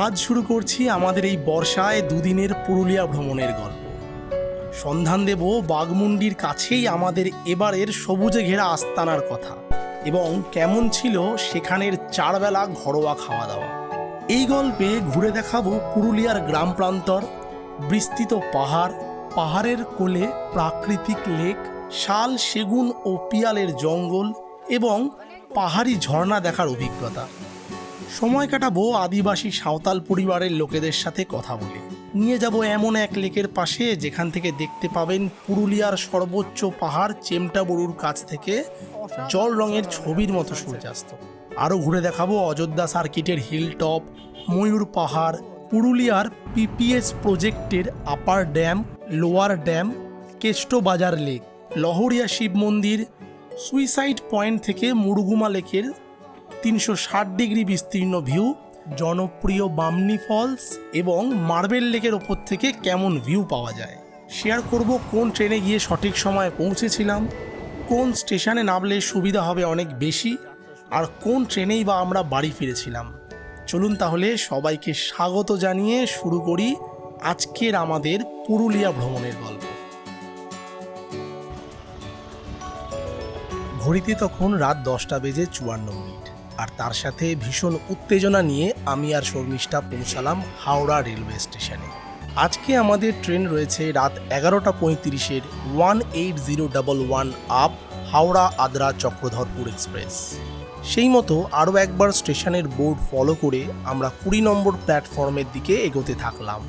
আজ শুরু করছি আমাদের এই বর্ষায় দুদিনের পুরুলিয়া ভ্রমণের গল্প। সন্ধান দেব বাগমুন্ডির কাছেই আমাদের এবারের সবুজে ঘেরা আস্তানার কথা এবং কেমন ছিল সেখানের চারবেলা ঘরোয়া খাওয়া দাওয়া এই গল্পে ঘুরে দেখাবো পুরুলিয়ার গ্রাম প্রান্তর, বিস্তৃত পাহাড়, পাহাড়ের কোলে প্রাকৃতিক লেক, শাল, সেগুন ও পিয়ালের জঙ্গল এবং পাহাড়ি ঝর্ণা দেখার অভিজ্ঞতা। সময় কাটাবো আদিবাসী সাঁওতাল পরিবারের লোকেদের সাথে কথা বলে। নিয়ে যাব এমন এক লেকের পাশে যেখান থেকে দেখতে পাবেন পুরুলিয়ার সর্বোচ্চ পাহাড় চেমটাবুরুর কাছ থেকে জল রঙের ছবির মতো সূর্যাস্ত। আরও ঘুরে দেখাবো অযোধ্যা সার্কিটের হিল টপ ময়ূর পাহাড়, পুরুলিয়ার পিপিএস প্রজেক্টের upper dam lower dam Keshto Bazar lake Lahariya Shiva মন্দির সুইসাইড পয়েন্ট থেকে মুরগুমা লেকের তিনশো ষাট ডিগ্রি বিস্তীর্ণ ভিউ জনপ্রিয় বামনি ফলস এবং মার্বেল লেকের ওপর থেকে কেমন ভিউ পাওয়া যায়। শেয়ার করব কোন ট্রেনে গিয়ে সঠিক সময়ে পৌঁছেছিলাম, কোন স্টেশনে নামলে সুবিধা হবে অনেক বেশি, আর কোন ট্রেনেই বা আমরা বাড়ি ফিরেছিলাম। চলুন তাহলে সবাইকে স্বাগত জানিয়ে শুরু করি আজকের আমাদের পুরুলিয়া ভ্রমণের গল্প। ঘড়িতে তখন রাত দশটা বেজে চুয়ান্ন মিনিট। আর তার সাথে ভীষণ উত্তেজনা নিয়ে আমি আর শর্মিষ্ঠা পৌঁছালাম হাওড়া রেলওয়ে স্টেশনে। আজকে আমাদের ট্রেন রয়েছে রাত এগারোটা পঁয়ত্রিশের one eight zero double one up Howrah Adra Chakradharpur express. সেই মতো আরও একবার স্টেশনের বোর্ড ফলো করে আমরা কুড়ি নম্বর প্ল্যাটফর্মের দিকে এগোতে থাকলাম।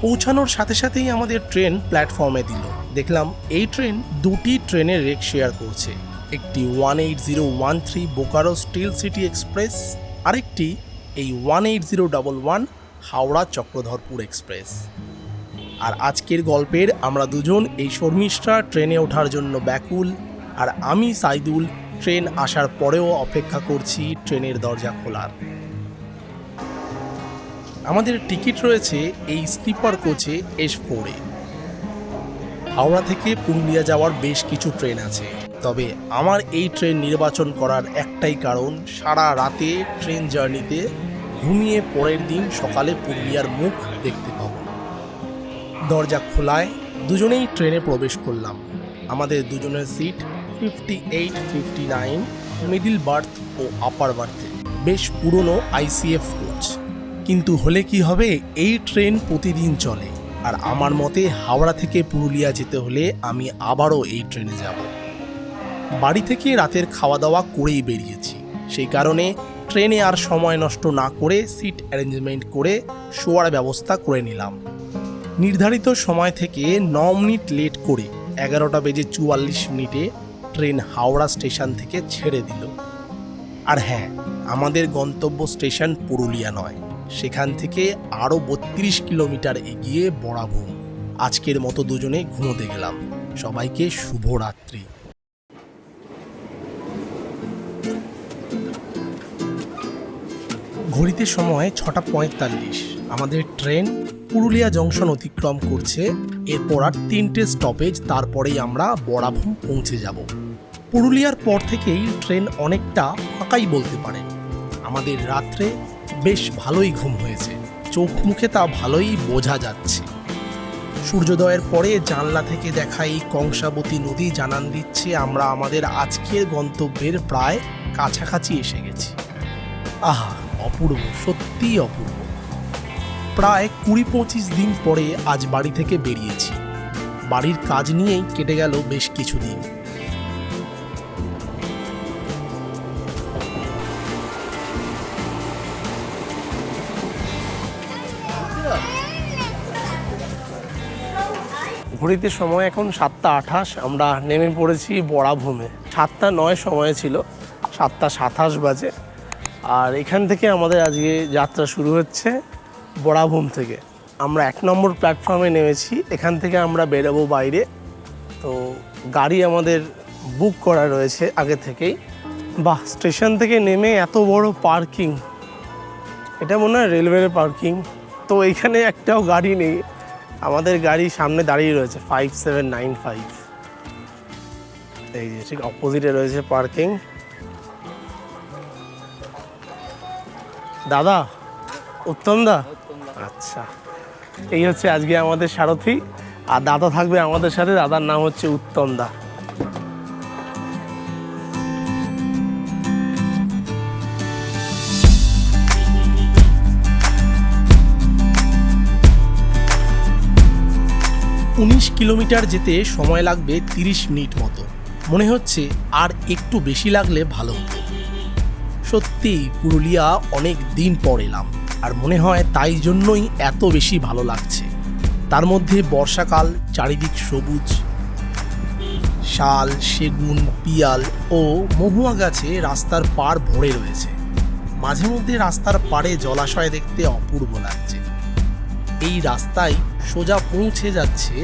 পৌঁছানোর সাথে সাথেই আমাদের ট্রেন প্ল্যাটফর্মে দিল। দেখলাম এই ট্রেন দুটি ট্রেনের রেক শেয়ার করছে। একটি one eight zero one three Bokaro steel city express, আরেকটি এই one eight zero double one Howrah Chakradharpur express. আর আজকের গল্পের আমরা দুজন এই শর্মিষ্ঠা ট্রেনে ওঠার জন্য ব্যাকুল, আর আমি সাইদুল, ট্রেন আসার পরেও অপেক্ষা করছি ট্রেনের দরজা খোলার। আমাদের টিকিট রয়েছে এই স্লিপার কোচে এস ফোরে। হাওড়া থেকে পুরুলিয়া যাওয়ার বেশ কিছু ট্রেন আছে। তবে আমার এই ট্রেন নির্বাচন করার একটাই কারণ, সারা রাতে ট্রেন জার্নিতে ঘুমিয়ে পরের দিন সকালে পুরুলিয়ার মুখ দেখতে পাবো। দরজা খোলায় দুজনেই ট্রেনে প্রবেশ করলাম। আমাদের দুজনের seat fifty eight fifty nine middle berth ও আপার বার্থে বেশ পুরনো আইসিএফ কোচ কিন্তু হলে কি হবে, এই ট্রেন প্রতিদিন চলে। আর আমার মতে হাওড়া থেকে পুরুলিয়া যেতে হলে আমি আবারও এই ট্রেনে যাব। বাড়ি থেকে রাতের খাওয়া দাওয়া করেই বেরিয়েছি। সেই কারণে ট্রেনে আর সময় নষ্ট না করে সিট অ্যারেঞ্জমেন্ট করে শোয়ার ব্যবস্থা করে নিলাম। নির্ধারিত সময় থেকে ন মিনিট লেট করে এগারোটা বেজে চুয়াল্লিশ মিনিটে ট্রেন হাওড়া স্টেশন থেকে ছেড়ে দিল। আর হ্যাঁ আমাদের গন্তব্য স্টেশন পুরুলিয়া নয়। সেখান থেকে আরও বত্রিশ কিলোমিটার এগিয়ে বড়াভূম আজকের মতো দুজনে ঘুমোতে গেলাম। সবাইকে শুভরাত্রি। ঘড়িতে সময় ছটা পঁয়তাল্লিশ। আমাদের ট্রেন পুরুলিয়া জংশন অতিক্রম করছে। এরপর আর তিনটে স্টপেজ তারপরেই আমরা বড়াভূম পৌঁছে যাব। পুরুলিয়ার পর থেকেই ট্রেন অনেকটা ফাঁকাই বলতে পারেন। আমাদের রাত্রে বেশ ভালোই ঘুম হয়েছে। চোখ মুখে তা ভালোই বোঝা যাচ্ছে। সূর্যোদয়ের পরে জানলা থেকে দেখা এই কংসাবতী নদী জানান দিচ্ছে, আমরা আমাদের আজকের গন্তব্যের প্রায় কাছাকাছি এসে গেছি। আহা! অপূর্ব, সত্যিই অপূর্ব। প্রায় কুড়ি পঁচিশ দিন পরে আজ বাড়ি থেকে বেরিয়েছি। বাড়ির কাজ নিয়েই কেটে গেল বেশ কিছুদিন। ঘড়িতে সময় এখন সাতটা আঠাশ, আমরা নেমে পড়েছি বড়াভূমে। সাতটা নয় সময় ছিল, সাতটা সাতাশ বাজে। আর এখান থেকে আমাদের আজকে যাত্রা শুরু হচ্ছে বড়াভূম থেকে। আমরা এক নম্বর প্ল্যাটফর্মে নেমেছি, এখান থেকে আমরা বেরোবো বাইরে। তো গাড়ি আমাদের বুক করা রয়েছে আগে থেকেই। বাহ স্টেশন থেকে নেমে এত বড় পার্কিং এটা মনে হয় রেলওয়ের পার্কিং তো এখানে একটাও গাড়ি নেই। আমাদের গাড়ি সামনে দাঁড়িয়ে রয়েছে ফাইভ সেভেন নাইন ফাইভ এই যে ঠিক অপোজিটে রয়েছে পার্কিং দাদা, উত্তম দা। আচ্ছা এই হচ্ছে আজকে আমাদের সারথি। আর দাদা থাকবে আমাদের সাথে, দাদার নাম হচ্ছে উত্তম দা। উনিশ কিলোমিটার যেতে সময় লাগবে তিরিশ মিনিট মতো। মনে হচ্ছে আর একটু বেশি লাগলে ভালো হতো। সত্যি পুরুলিয়া অনেক দিন পর এলাম, আর মনে হয় তাই জন্যই এত বেশি ভালো লাগছে। তার মধ্যে বর্ষাকাল, চারিদিক সবুজ। শাল, সেগুন, পিয়াল ও মহুয়া গাছে রাস্তার পার ভরে রয়েছে। মাঝে মধ্যে রাস্তার পাড়ে জলাশয় দেখতে অপূর্ব লাগছে। এই রাস্তায় সোজা পৌঁছে যাচ্ছে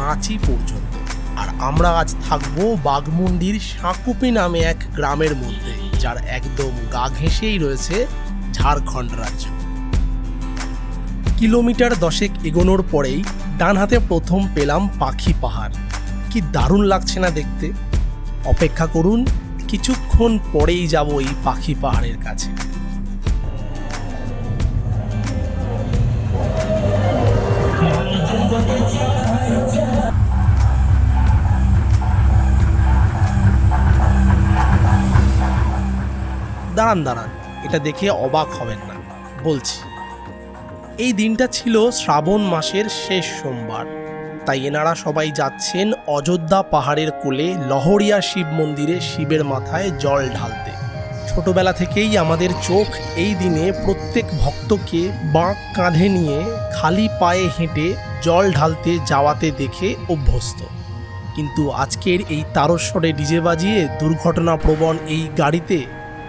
রাঁচি পর্যন্ত। আর আমরা আজ থাকব বাঘমুন্ডির সাঁকুপি নামে এক গ্রামের মধ্যে, যার একদম গা ঘেঁষেই রয়েছে ঝাড়খণ্ড রাজ্য। কিলোমিটার দশেক এগোনোর পরেই ডান হাতে প্রথম পেলাম পাখি পাহাড়। কি দারুণ লাগছে না দেখতে? অপেক্ষা করুন, কিছুক্ষণ পরেই যাব এই পাখি পাহাড়ের কাছে। দাঁড়ান দাঁড়ান। এটা দেখে অবাক হবেন না। বলছি, এই দিনটা ছিল শ্রাবণ মাসের শেষ সোমবার। তাই এনারা সবাই যাচ্ছেন অযোধ্যা পাহাড়ের কোলে লহরিয়া শিব মন্দিরে শিবের মাথায় জল ঢালতে। ছোটবেলা থেকেই আমাদের চোখ এই দিনে প্রত্যেক ভক্তকে বাঁক কাঁধে নিয়ে খালি পায়ে হেঁটে জল ঢালতে, যাওয়াতে দেখে অভ্যস্ত। কিন্তু আজকের এই তারস্বরে ডিজে বাজিয়ে দুর্ঘটনাপ্রবণ এই গাড়িতে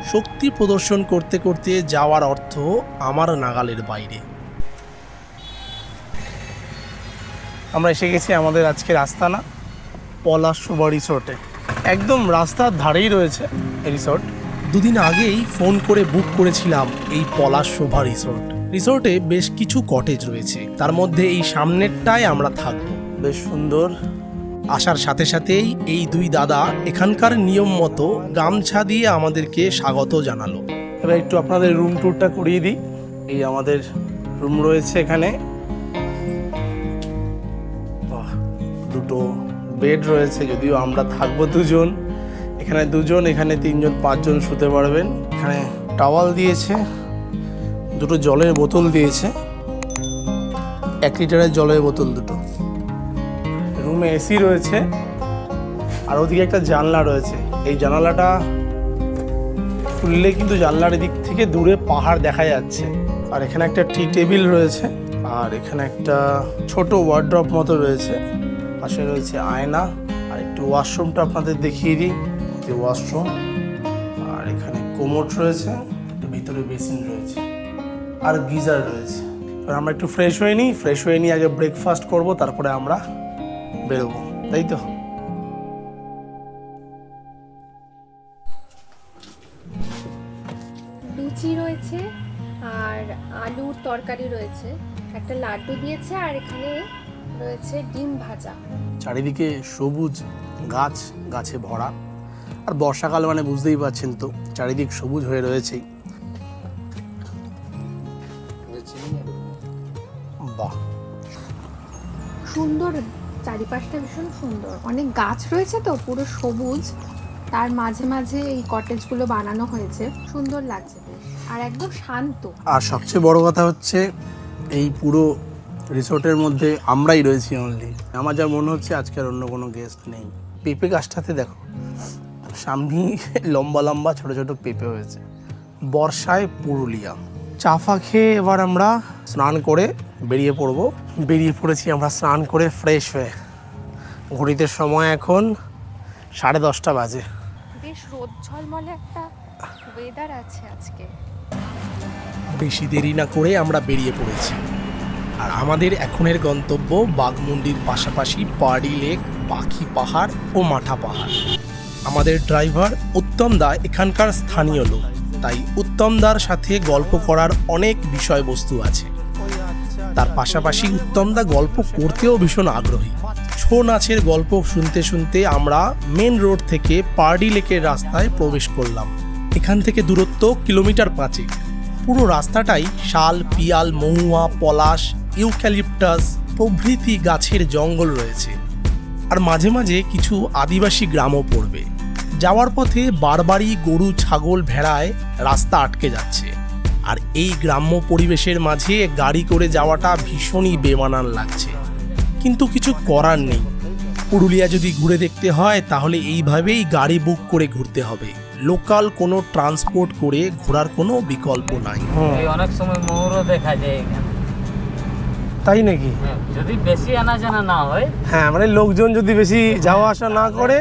শক্তি প্রদর্শন করতে করতে যাওয়ার অর্থ আমার নাগালের বাইরে। আমরা এসে গেছি আমাদের আজকের আস্তানা পলাশ শোভা রিসোর্টে। একদম রাস্তার ধারেই রয়েছে রিসোর্ট। দুদিন আগেই ফোন করে বুক করেছিলাম এই পলাশ শোভা রিসোর্ট। রিসোর্টে বেশ কিছু কটেজ রয়েছে। তার মধ্যে এই সামনেরটায় আমরা থাকব। বেশ সুন্দর। আসার সাথে সাথেই এই দুই দাদা এখানকার নিয়ম মতো গামছা দিয়ে আমাদেরকে স্বাগত জানালো। এবার একটু আপনাদের রুম ট্যুরটা করিয়ে দিই। এই আমাদের রুম রয়েছে এখানে। দুটো বেড রয়েছে, যদিও আমরা থাকব দুজন। এখানে দুজন, এখানে তিনজন, পাঁচজন শুতে পারবেন। এখানে টাওয়াল দিয়েছে, দুটো জলের বোতল দিয়েছে। এক লিটারের জলের বোতল দুটো। রুমে এসি রয়েছে। আর ওদিকে একটা জানলা রয়েছে। এই জানালাটা খুললে কিন্তু জানলার দিক থেকে দূরে পাহাড় দেখা যাচ্ছে। আর এখানে একটা টি টেবিল রয়েছে। আর এখানে একটা ছোট ওয়ার্ড্রপ মতো রয়েছে। পাশে রয়েছে আয়না। আর একটু ওয়াশরুমটা আপনাদের দেখিয়ে দিই। যে ওয়াশরুম আর এখানে কোমোট রয়েছে। ভিতরে বেসিন রয়েছে। আর গিজার রয়েছে। এবার আমরা একটু ফ্রেশ হয়ে নিই। ফ্রেশ হয়ে নিই আগে ব্রেকফাস্ট করব। তারপরে আমরা বেরোবো তাই তো? লুচি রয়েছে আর আলুর তরকারি রয়েছে। একটা লাড্ডু দিয়েছে আর এখানে রয়েছে ডিম ভাজা। চারিদিকে সবুজ গাছ গাছে ভরা। আর বর্ষাকাল মানে বুঝতেই পারছেন তো চারিদিক সবুজ হয়ে রয়েছেই বাহ। সুন্দর চারিপাশটা ভীষণ সুন্দর। অনেক গাছ রয়েছে তো, পুরো সবুজ। তার মাঝে মাঝে এই কটেজগুলো বানানো হয়েছে। সুন্দর লাগছে আর একদম শান্ত। আর সবচেয়ে বড় কথা হচ্ছে, এই পুরো রিসোর্টের মধ্যে আমরাই রয়েছি অনলি আমার যা মনে হচ্ছে, আজকে আর অন্য কোনো গেস্ট নেই। পেঁপে গাছটাতে দেখো সামনেই লম্বা লম্বা ছোট ছোট পেঁপে হয়েছে। বর্ষায় পুরুলিয়া। চাফা খেয়ে এবার আমরা স্নান করে বেরিয়ে পড়ব। বেরিয়ে পড়েছি আমরা স্নান করে ফ্রেশ হয়ে। ঘড়িতে সময় এখন সাড়ে দশটা বাজে। বেশ রোদ ঝলমলে একটা ওয়েদার আছে আজকে। বেশি দেরি না করে আমরা বেরিয়ে পড়েছি। আর আমাদের এখনের গন্তব্য বাঘমুন্ডির পাশাপাশি পার্ডি লেক পাখি পাহাড় ও মাঠা পাহাড়। আমাদের ড্রাইভার উত্তম দা এখানকার স্থানীয় লোক। তাই উত্তম দার সাথে গল্প করার অনেক বিষয়বস্তু আছে। তার পাশাপাশি উত্তম দা গল্প করতেও ভীষণ আগ্রহী। ছৌ নাচের গল্প শুনতে শুনতে আমরা মেন রোড থেকে পার্ডি লেকের রাস্তায় প্রবেশ করলাম। এখান থেকে দূরত্ব কিলোমিটার পাঁচেক। পুরো রাস্তাটাই শাল, পিয়াল, মহুয়া, পলাশ, ইউক্যালিপটাস প্রভৃতি গাছের জঙ্গল রয়েছে। আর মাঝে মাঝে কিছু আদিবাসী গ্রামও পড়বে। যাওয়ার পথে বারবারই গরু, ছাগল ভেড়ায় রাস্তা আটকে যাচ্ছে। আর এই গ্রাম্য পরিবেশের মাঝে গাড়ি করে যাওয়াটা ভীষণই বেমানান লাগছে। কিন্তু কিছু করার নেই। পুরুলিয়া যদি ঘুরে দেখতে হয় তাহলে এইভাবেই গাড়ি বুক করে ঘুরতে হবে। লোকাল কোনো ট্রান্সপোর্ট করে ঘোরার কোনো বিকল্প নাই। অনেক সময় ময়ূরও দেখা যায় এখানে। তাই নাকি? হ্যাঁ, যদি বেশি আনা জানা না হয় হ্যাঁ মানে লোকজন যদি বেশি যাওয়া আসা না করে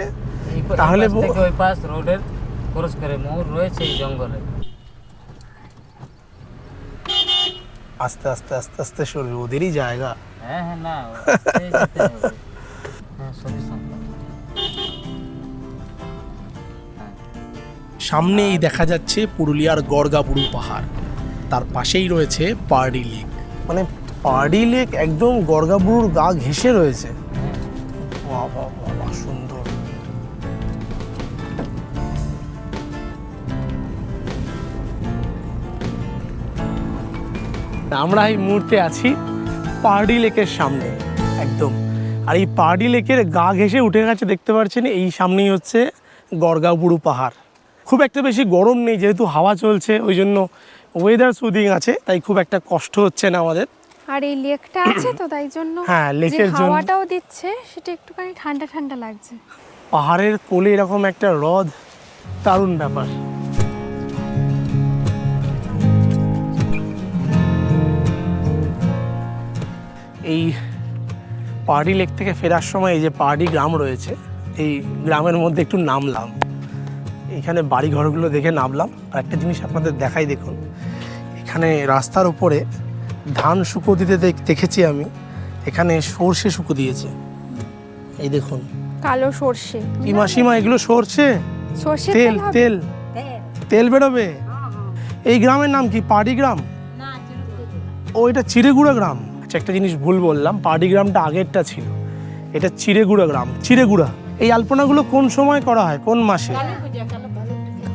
তাহলে ওই পাশ রোডের ক্রস করে ময়ূর রয়েছে এই জঙ্গলে। আস্তে আস্তে আস্তে আস্তে সরবে ওদেরই জায়গা। হ্যাঁ হ্যাঁ না। হ্যাঁ সম্ভব সামনেই দেখা যাচ্ছে পুরুলিয়ার গড়গাবুড়ু পাহাড়। তার পাশেই রয়েছে পার্ডি লেক। মানে পাহাড়ি লেক একদম গর্গাবুরুর গা ঘেসে রয়েছে। হ্যাঁ সুন্দর। আমরা এই মুহূর্তে আছি পাহাড়ি লেকের সামনে একদম। আর এই পাহাড়ি লেকের গা ঘেসে উঠে গেছে দেখতে পাচ্ছেন এই সামনেই হচ্ছে গড়গাবুড়ু পাহাড়। খুব একটা বেশি গরম নেই যেহেতু হাওয়া চলছে ওই জন্য ওয়েদার সুদিং আছে তাই খুব একটা কষ্ট হচ্ছে না আমাদের। আর এই লেকটা আছে তো তাই জন্য হ্যাঁ, লেকের জন্য- হাওয়াটাও দিচ্ছে সেটা একটুখানি ঠান্ডা ঠান্ডা লাগছে। পাহাড়ের কোলে এরকম একটা হ্রদ দারুণ ব্যাপার। এই পাহাড়ি লেক থেকে ফেরার সময় এই যে পাহাড়ি গ্রাম রয়েছে এই গ্রামের মধ্যে একটু নামলাম। এখানে বাড়ি ঘরগুলো দেখে নামলাম। আর একটা জিনিস আপনাদের দেখাই দেখুন এখানে রাস্তার উপরে ধান শুকো দিতে দেখ- দেখেছি আমি। এখানে সর্ষে শুকো দিয়েছে। এই দেখুন। কালো সর্ষে। কি মাসিমা এগুলো সর্ষে? তেল তেল তেল। বেরোবে? এই গ্রামের নাম কি পাহাড়ি গ্রাম? ও এটা চিড়েগুড়া গ্রাম। আচ্ছা একটা জিনিস ভুল বললাম পাহাড়ি গ্রামটা আগেরটা ছিল। এটা চিড়েগুড়া গ্রাম, চিড়েগুড়া। এই আলপনাগুলো কোন সময় করা হয়? কোন মাসে?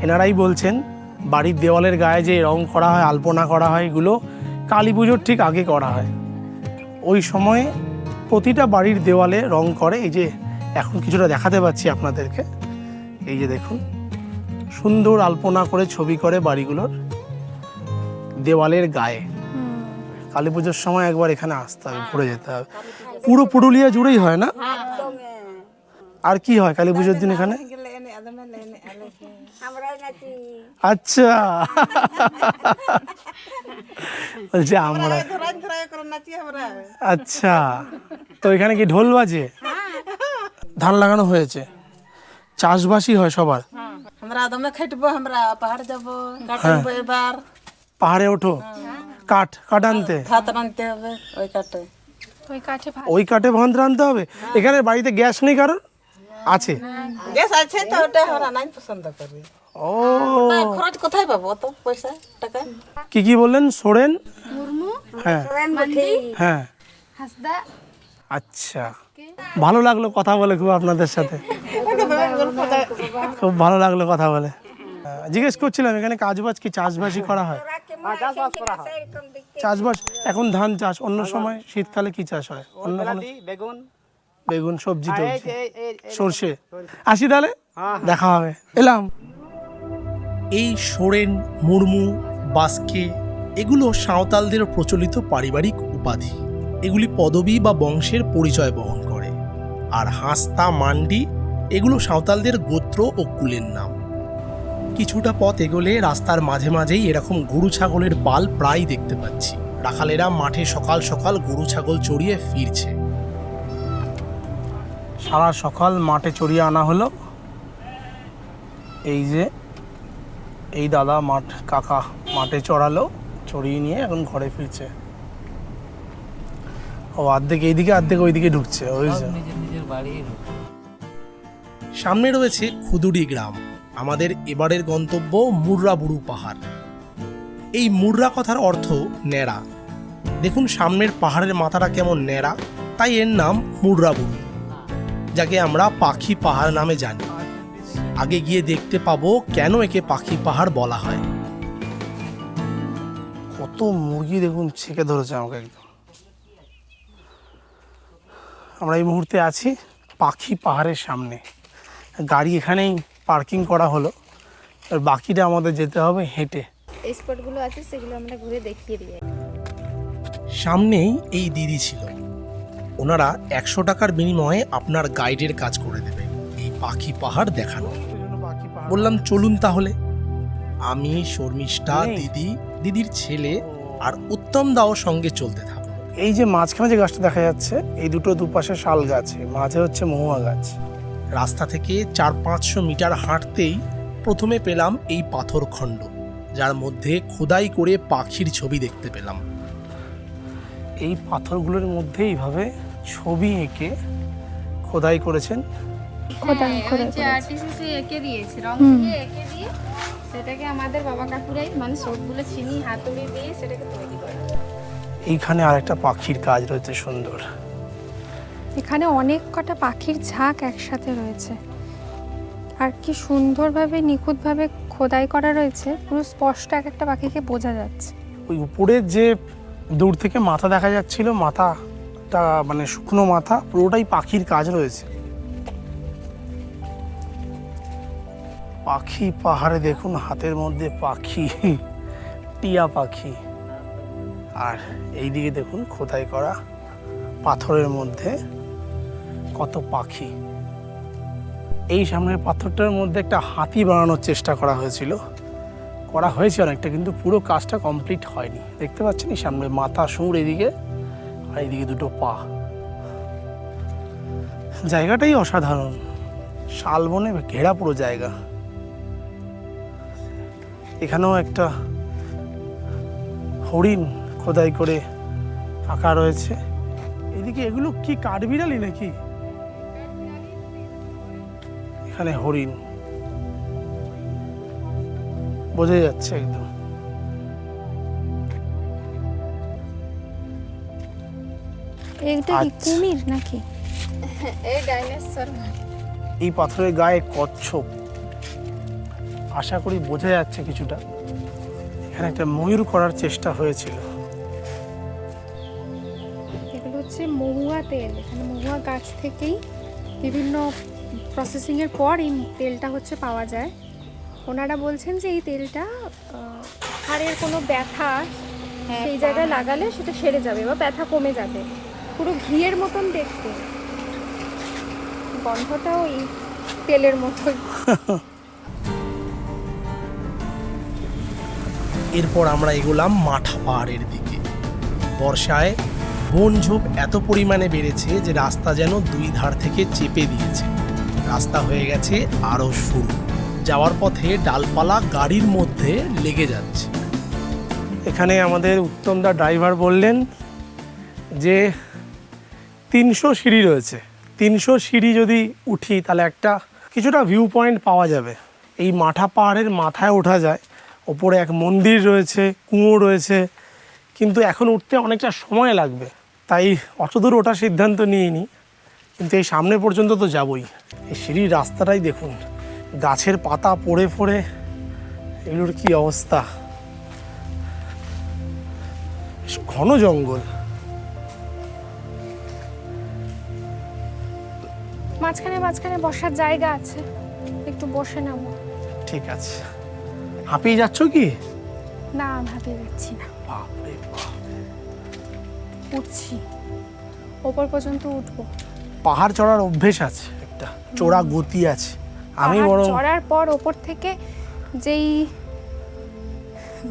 এনারাই বলছেন, বাড়ির দেওয়ালের গায়ে যে রং করা হয়, আলপনা করা হয়, এগুলো কালী পুজোর ঠিক আগে করা হয়। ওই সময়ে প্রতিটা বাড়ির দেওয়ালে রং করে। এই যে এখন কিছুটা দেখাতে পাচ্ছি আপনাদেরকে। এই যে দেখুন, সুন্দর আলপনা করে ছবি করে বাড়িগুলোর দেওয়ালের গায়ে। কালী পুজোর সময় একবার এখানে আসতে হবে ঘুরে যেতে হবে। পুরো পুরুলিয়া জুড়েই হয় না? আর কি হয় কালী পুজোর দিন এখানে? আচ্ছা। বলছে আমরা আচ্ছা। তো এখানে কি ঢোল বাজে? ধান লাগানো হয়েছে। চাষবাসই হয় সবার। আমরা দমে খাইটবো আমরা পাহাড় যাব কাটবো এবার। পাহাড়ে ওঠো। কাঠ কাঠ আনতে। ভাত রাঁধতে হবে ওই কাটে ওই কাঠে ভাত। ওই কাঠে ভাত রাঁধতে হবে? এখানে বাড়িতে গ্যাস নেই কারণ আছে? গ্যাস আছে তো ওটা আমরা নাই পছন্দ করি। ও। তা খরচ কোথায় পাবো অত পয়সা টাকা? কি কি বললেন? সোরেন? মুরমু হ্যাঁ। হ্যাঁ। হাসদা। আচ্ছা। ভালো লাগল কথা বলে খুব আপনাদের সাথে। খুব ভালো লাগল কথা বলে। জিজ্ঞেস করছিলাম এখানে কাজবাজ কি চাষবাসই করা হয়? চাষবাস এখন ধান চাষ অন্য সময় শীতকালে কি চাষ হয়? অন্য কোনো বেগুন বেগুন। সবজি টবজি। সর্ষে। আসি তাহলে? দেখা হবে। এলাম। এই সোরেন মুর্মু বাস্কে এগুলো সাঁওতালদের প্রচলিত পারিবারিক উপাধি। এগুলি পদবী বা বংশের পরিচয় বহন করে। আর হাঁসতা মান্ডি এগুলো সাঁওতালদের গোত্র ও কুলের নাম। কিছুটা পথ এগোলে রাস্তার মাঝে মাঝেই এরকম গরু ছাগলের বাল প্রায় দেখতে পাচ্ছি। রাখালেরা মাঠে সকাল সকাল গরু ছাগল চড়িয়ে ফিরছে। সারা সকাল মাঠে চড়িয়ে আনা হলো। এই যে এই দাদা মাঠ কাকা মাঠে চড়ালো চড়িয়ে নিয়ে এখন ঘরে ফিরছে। ও অর্ধেক এইদিকে অর্ধেক ওইদিকে ঢুকছে ওই যে। সামনে রয়েছে খুদুড়ি গ্রাম। আমাদের এবারের গন্তব্য মুর্রাবুড়ু পাহাড়। এই মুর্রা কথার অর্থ ন্যাড়া। দেখুন সামনের পাহাড়ের মাথাটা কেমন ন্যাড়া, তাই এর নাম মুর্রাবুড়ু যাকে আমরা পাখি পাহাড় নামে জানি। আগে গিয়ে দেখতে পাবো কেন একে পাখি পাহাড় বলা হয়। কত মুরগি দেখুন ছেঁকে ধরেছে আমাকে একদম। আমরা এই মুহূর্তে আছি পাখি পাহাড়ের সামনে। গাড়ি এখানেই পার্কিং করা হলো। আর বাকিটা আমাদের যেতে হবে হেঁটে। এই স্পটগুলো আছে সেগুলো আমরা ঘুরে দেখিয়ে দিই। সামনেই এই দিদি ছিল। ওনারা একশো টাকার বিনিময়ে আপনার গাইডের কাজ করে দেবে এই পাখি পাহাড় দেখানো। বললাম চলুন তাহলে। আমি শর্মিষ্ঠা দিদি দিদির ছেলে আর উত্তম দাও সঙ্গে চলতে থাকল এই যে মাঝখানে যে গাছটা দেখা যাচ্ছে এই দুটো দুপাশে শাল গাছ মাঝে হচ্ছে মহুয়া গাছ। রাস্তা থেকে চার পাঁচশো মিটার হাঁটতেই প্রথমে পেলাম এই পাথরখণ্ড যার মধ্যে খোদাই করে পাখির ছবি দেখতে পেলাম। এই পাথরগুলোর মধ্যে এইভাবে ছবি এঁকে খোদাই করেছেন? খোদাই খোদাই হচ্ছে করেছে। আর্টিসিসি এঁকে দিয়েছে রং দিয়ে এঁকে দিয়ে সেটাকে আমাদের বাবা কাকুরাই মানে সবগুলো চিনি হাতুড়ি দিয়ে সেটাকে তৈরি করে। এইখানে আরেকটা পাখির কাজ রয়েছে সুন্দর। এখানে অনেক কটা পাখির ঝাঁক একসাথে রয়েছে। আর কি সুন্দরভাবে, নিখুঁতভাবে খোদাই করা রয়েছে, পুরো স্পষ্ট এক একটা পাখিকে বোঝা যাচ্ছে। ওই উপরের যে দূর থেকে মাথা দেখা যাচ্ছিল, মাথাটা মানে শুকনো মাথা, পুরোটাই পাখির কাজ রয়েছে। পাখি পাহাড়ে দেখুন, হাতের মধ্যে পাখি, টিয়া পাখি। আর এইদিকে দেখুন, খোদাই করা পাথরের মধ্যে কত পাখি। এই সামনের পাথরটার মধ্যে একটা হাতি বানানোর চেষ্টা করা হয়েছিল। করা হয়েছে অনেকটা, কিন্তু পুরো কাজটা কমপ্লিট হয়নি। দেখতে পাচ্ছেন এই সামনে মাথা সুর এদিকে আর এদিকে দুটো পা। জায়গাটাই অসাধারণ। শালবনে ঘেরা পুরো জায়গা। এখানেও একটা হরিণ খোদাই করে আঁকা রয়েছে। এদিকে এগুলো কি কাঠবিড়ালি নাকি? এখানে হরিণ। বোঝা যাচ্ছে একদম। এইটা কি আচ্ছা। কুমির নাকি? এই ডাইনোসর এই পাথরের গায়ে কচ্ছপ। আশা করি বোঝা যাচ্ছে কিছুটা। এখানে একটা ময়ূর করার চেষ্টা হয়েছিল। এগুলো হচ্ছে মহুয়া তেল। এখানে মহুয়া গাছ থেকেই বিভিন্ন প্রসেসিংয়ের পর এই তেলটা হচ্ছে পাওয়া যায়। ওনারা বলছেন যে এই তেলটা হাড়ের কোনো ব্যথা সেই জায়গায় লাগালে সেটা সেরে যাবে বা ব্যথা কমে যাবে। পুরো ঘিয়ের মতন দেখতে। গন্ধটাও ওই তেলের মতোই এরপর আমরা এগোলাম মাঠা পাহাড়ের দিকে। বর্ষায় বনঝোপ এত পরিমাণে বেড়েছে যে রাস্তা যেন দুই ধার থেকে চেপে দিয়েছে। রাস্তা হয়ে গেছে, আরও শুরু। যাওয়ার পথে ডালপালা গাড়ির মধ্যে লেগে যাচ্ছে। এখানে আমাদের উত্তমদা ড্রাইভার বললেন যে, তিনশো সিঁড়ি রয়েছে। তিনশো সিঁড়ি যদি উঠি, তাহলে একটা কিছুটা ভিউ পয়েন্ট পাওয়া যাবে। এই মাঠা পাহাড়ের মাথায় ওঠা যায়। ওপরে এক মন্দির রয়েছে, কুঁয়ো রয়েছে। কিন্তু এখন উঠতে অনেকটা সময় লাগবে। তাই অত দূর ওঠার সিদ্ধান্ত নিইনি। কিন্তু এই সামনে পর্যন্ত তো যাবই। এই সিঁড়ির রাস্তাটাই দেখুন। গাছের পাতা পড়ে পড়ে এগুলোর কি অবস্থা? ঘন জঙ্গল। মাঝখানে মাঝখানে বসার জায়গা আছে। একটু বসে নেব ঠিক আছে। হাঁপিয়ে যাচ্ছ কি? না ভাবিয়ে যাচ্ছি না। বাপরে বাপ। উঠছি। ওপর পর্যন্ত উঠবো। পাহাড় চড়ার অভ্যেস আছে একটা চড়া গতি আছে। আমি বরং চড়ার পর ওপর থেকে যেই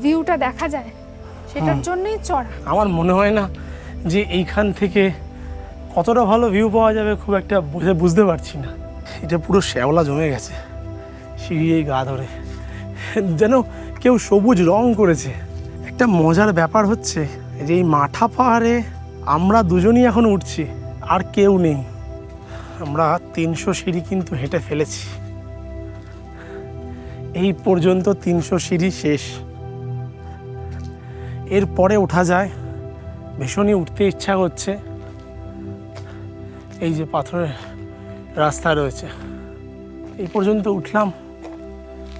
ভিউটা দেখা যায় সেটার জন্যই চড়া। আমার মনে হয় না যে এইখান থেকে কতটা ভালো ভিউ পাওয়া যাবে খুব একটা বুঝে বুঝতে পারছি না। এটা পুরো শ্যাওলা জমে গেছে সিঁড়ি এই গা ধরে। যেন কেউ সবুজ রং করেছে। একটা মজার ব্যাপার হচ্ছে যে এই মাঠা পাহাড়ে আমরা দুজনই এখন উঠছি আর কেউ নেই। আমরা তিনশো সিঁড়ি কিন্তু হেঁটে ফেলেছি। এই পর্যন্ত তিনশো সিঁড়ি শেষ। এরপরে ওঠা যায় ভীষণই উঠতে ইচ্ছা করছে। এই যে পাথরের রাস্তা রয়েছে। এই পর্যন্ত উঠলাম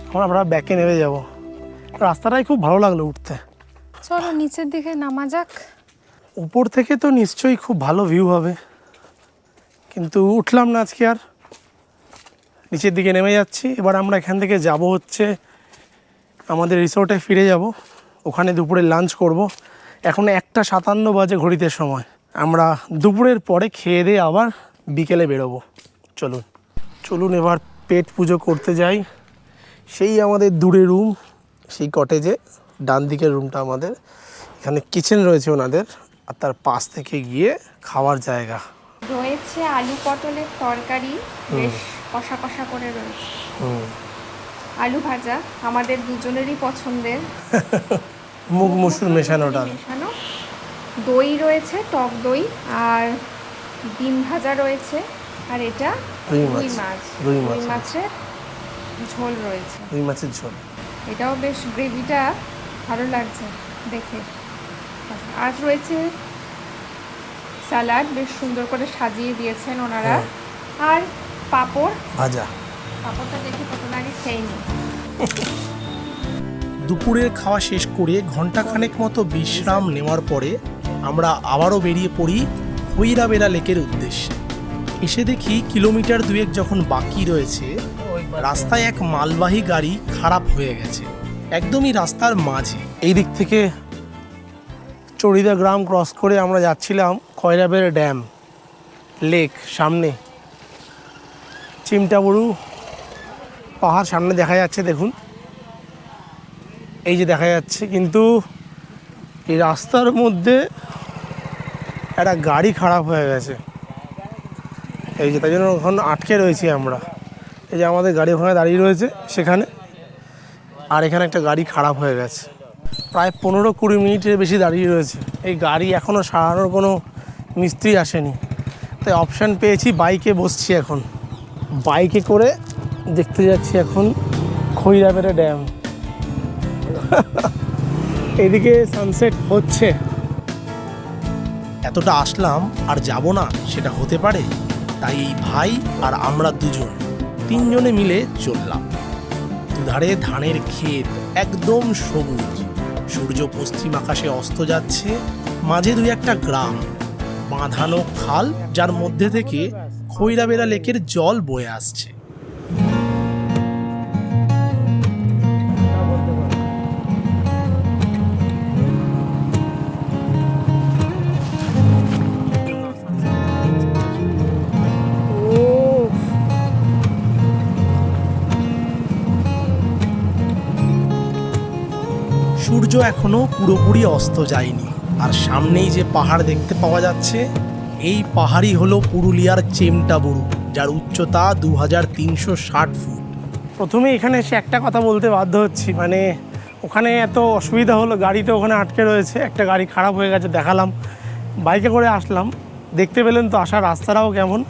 এখন আমরা ব্যাকে নেমে যাব। রাস্তাটাই খুব ভালো লাগল উঠতে। চলো নিচের দিকে নামা যাক। উপর থেকে তো নিশ্চয়ই খুব ভালো ভিউ হবে। কিন্তু উঠলাম না আজকে আর। নিচের দিকে নেমে যাচ্ছি। এবার আমরা এখান থেকে যাব হচ্ছে আমাদের রিসোর্টে ফিরে যাব। ওখানে দুপুরে লাঞ্চ করব। এখন একটা সাতান্ন বাজে ঘড়িতে সময়। আমরা দুপুরের পরে খেয়ে দিয়ে আবার বিকেলে বেরোবো। চলুন। চলুন এবার পেট পুজো করতে যাই। সেই আমাদের দূরে রুম, সেই কটেজে। ডান দিকের রুমটা আমাদের। এখানে কিচেন রয়েছে ওনাদের। আর তার পাশ থেকে গিয়ে খাওয়ার জায়গা। রয়েছে আলু পটলের তরকারি বেশ কষা কষা করে রয়েছে। আলু ভাজা আমাদের দুজনেরই পছন্দের। মুগ মসুর মেশানো ডাল। মেশানো। দই রয়েছে টক দই আর ডিম ভাজা রয়েছে আর এটা রুই মাছ। রুই মাছ। রুই রুই মাছ। মাছের ঝোল রয়েছে। রুই মাছের ঝোল। এটাও বেশ গ্রেভিটা ভালো লাগছে দেখে। আর রয়েছে স্যালাড বেশ সুন্দর করে সাজিয়ে দিয়েছেন ওনারা। আর পাঁপড়? ভাজা। পাঁপড়টা দেখে আগে খেয়ে নিই। দুপুরের খাওয়া শেষ করে ঘন্টাখানেক মতো বিশ্রাম নেওয়ার পরে আমরা আবারও বেরিয়ে পড়ি হইরাবেরা লেকের উদ্দেশ্যে। এসে দেখি কিলোমিটার দুয়েক যখন বাকি রয়েছে রাস্তায় এক মালবাহী গাড়ি খারাপ হয়ে গেছে। একদমই রাস্তার মাঝে। এই দিক থেকে চড়িদা গ্রাম ক্রস করে আমরা যাচ্ছিলাম খয়রাবের ড্যাম, লেক, সামনে। চিমটাবুরু পাহাড় সামনে দেখা যাচ্ছে, দেখুন। এই যে দেখা যাচ্ছে, কিন্তু এই রাস্তার মধ্যে একটা গাড়ি খারাপ হয়ে গেছে। এই যে তাই জন্য ওখানে আটকে রয়েছি আমরা। এই যে আমাদের গাড়ি ওখানে দাঁড়িয়ে রয়েছে, সেখানে। আর এখানে একটা গাড়ি খারাপ হয়ে গেছে। প্রায় পনেরো কুড়ি মিনিটের বেশি দাঁড়িয়ে রয়েছে। এই গাড়ি এখনও সারানোর কোনো মিস্ত্রি আসেনি। তাই অপশান পেয়েছি বাইকে বসছি এখন। বাইকে করে দেখতে যাচ্ছি এখন খৈরাবেড়ে ড্যাম এদিকে সানসেট হচ্ছে। এতটা আসলাম আর যাব না সেটা হতে পারে? তাই এই ভাই আর আমরা দুজন তিনজনে মিলে চললাম। দুধারে ধানের ক্ষেত একদম সবুজ। সূর্য পশ্চিম আকাশে অস্ত যাচ্ছে মাঝে দুই একটা গ্রাম। বাঁধানো খাল যার মধ্যে থেকে খৈরাবেড়া লেকের জল বয়ে আসছে। সূর্য এখনও পুরোপুরি অস্ত যায়নি। আর সামনেই যে পাহাড় দেখতে পাওয়া যাচ্ছে, এই পাহাড়ই হলো পুরুলিয়ার চেমটাবুরু, যার উচ্চতা দু হাজার তিনশো ষাট ফুট। প্রথমে এখানে এসে একটা কথা বলতে বাধ্য হচ্ছি মানে ওখানে এত অসুবিধা হলো গাড়িতে ওখানে আটকে রয়েছে, একটা গাড়ি খারাপ হয়ে গেছে, দেখালাম। বাইকে করে আসলাম, দেখতে পেলেন তো আসার রাস্তাটাও কেমন।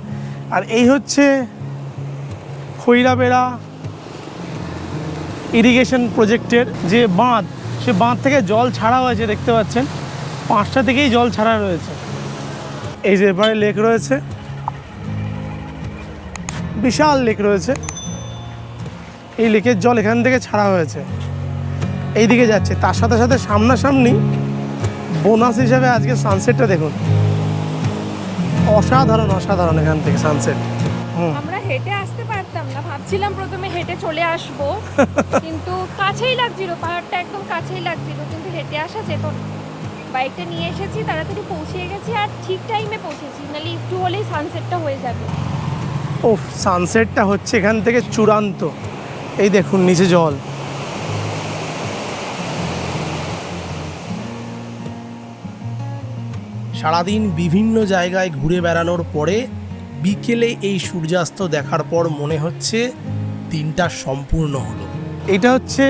আর এই হচ্ছে খৈরাবেড়া ইরিগেশন প্রজেক্টের যে বাঁধ, সে বাঁধ থেকে জল ছাড়া হয়েছে দেখতে পাচ্ছেন। পাঁচটা থেকেই জল ছাড়া রয়েছে। এই যে এবারে লেক রয়েছে। বিশাল লেক রয়েছে। এই লেকের জল এখান থেকে ছাড়া হয়েছে। এই দিকে যাচ্ছে। তার সাথে সাথে সামনাসামনি বোনাস হিসাবে আজকে সানসেটটা দেখুন। অসাধারণ অসাধারণ এখান থেকে সানসেট আমরা হেঁটে আসতে পারতাম না। ভাবছিলাম প্রথমে হেঁটে চলে আসব। কিন্তু কাছেই লাগছিল পাহাড়টা একদম কাছেই লাগছিল। কিন্তু হেঁটে আসা যেত না। বাইকটা নিয়ে এসেছি তাড়াতাড়ি পৌঁছে গেছি আর ঠিক টাইমে পৌঁছেছি। নাহলে একটু হলেই সানসেটটা হয়ে যাবে। ও সানসেটটা হচ্ছে এখান থেকে চূড়ান্ত। এই দেখুন নিচে জল। সারাদিন বিভিন্ন জায়গায় ঘুরে বেড়ানোর পরে বিকেলে এই সূর্যাস্ত দেখার পর মনে হচ্ছে দিনটা সম্পূর্ণ হলো। এটা হচ্ছে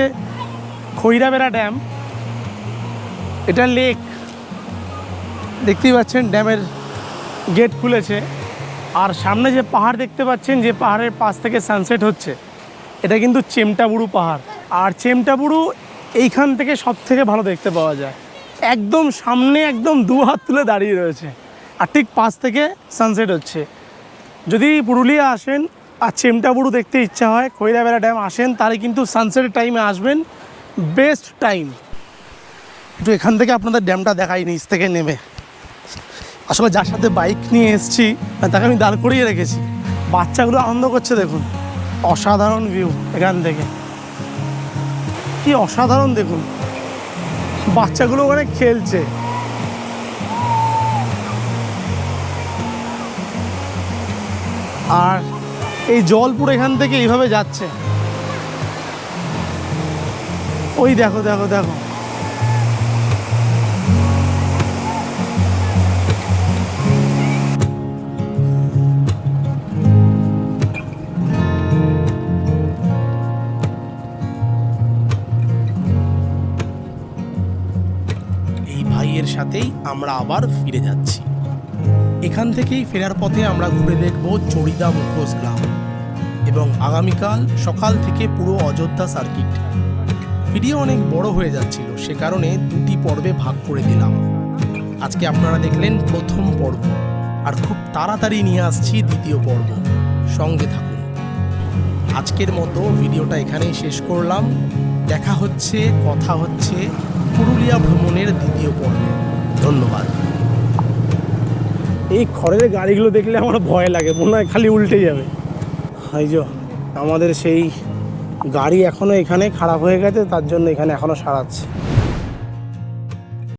খৈরাবেড়া ড্যাম। এটা লেক। দেখতেই পাচ্ছেন, ড্যামের গেট খুলেছে। আর সামনে যে পাহাড় দেখতে পাচ্ছেন, যে পাহাড়ের পাশ থেকে সানসেট হচ্ছে, এটা কিন্তু চেমটাবুরু পাহাড়। আর চেমটাবুরু এইখান থেকে সব থেকে ভালো দেখতে পাওয়া যায়। একদম সামনে, একদম দু হাত তুলে দাঁড়িয়ে রয়েছে। আর ঠিক পাশ থেকে সানসেট হচ্ছে। যদি পুরুলিয়া আসেন আর চেমটাবুরু দেখতে ইচ্ছা হয় খৈরাবেড়া ড্যাম আসেন, তাহলে কিন্তু সানসেটের টাইমে আসবেন। বেস্ট টাইম একটু এখান থেকে আপনাদের ড্যামটা দেখাই, নিচ থেকে নেমে। আসলে যার সাথে বাইক নিয়ে এসেছি, তাকে আমি দাঁড় করিয়ে রেখেছি। বাচ্চাগুলো আনন্দ করছে দেখুন। অসাধারণ ভিউ এখান থেকে। কি অসাধারণ দেখুন। বাচ্চাগুলো ওখানে খেলছে। আর এই জল পুরো এখান থেকে এইভাবে যাচ্ছে। ওই দেখো দেখো দেখো। সাথেই আমরা আবার ফিরে যাচ্ছি। এখান থেকেই ফেরার পথে আমরা ঘুরে দেখব চড়িদা মুখোশ গ্রাম এবং আগামীকাল সকাল থেকে পুরো অযোধ্যা সার্কিট। ভিডিও অনেক বড় হয়ে যাচ্ছিল, সে কারণে দুটি পর্বে ভাগ করে দিলাম। আজকে আপনারা দেখলেন প্রথম পর্ব, আর খুব তাড়াতাড়ি নিয়ে আসছি দ্বিতীয় পর্ব। সঙ্গে থাকুন। আজকের মতো ভিডিওটা এখানেই শেষ করলাম। দেখা হচ্ছে, কথা হচ্ছে পুরুলিয়া ভ্রমণের দ্বিতীয় পর্বে। ধন্যবাদ। এই খড়ের গাড়িগুলো দেখলে আমার ভয় লাগে, মনে হয় খালি উল্টে যাবে। যে, আমাদের সেই গাড়ি এখনও এখানে খারাপ হয়ে গেছে, তার জন্য এখানে এখনও সারাচ্ছে।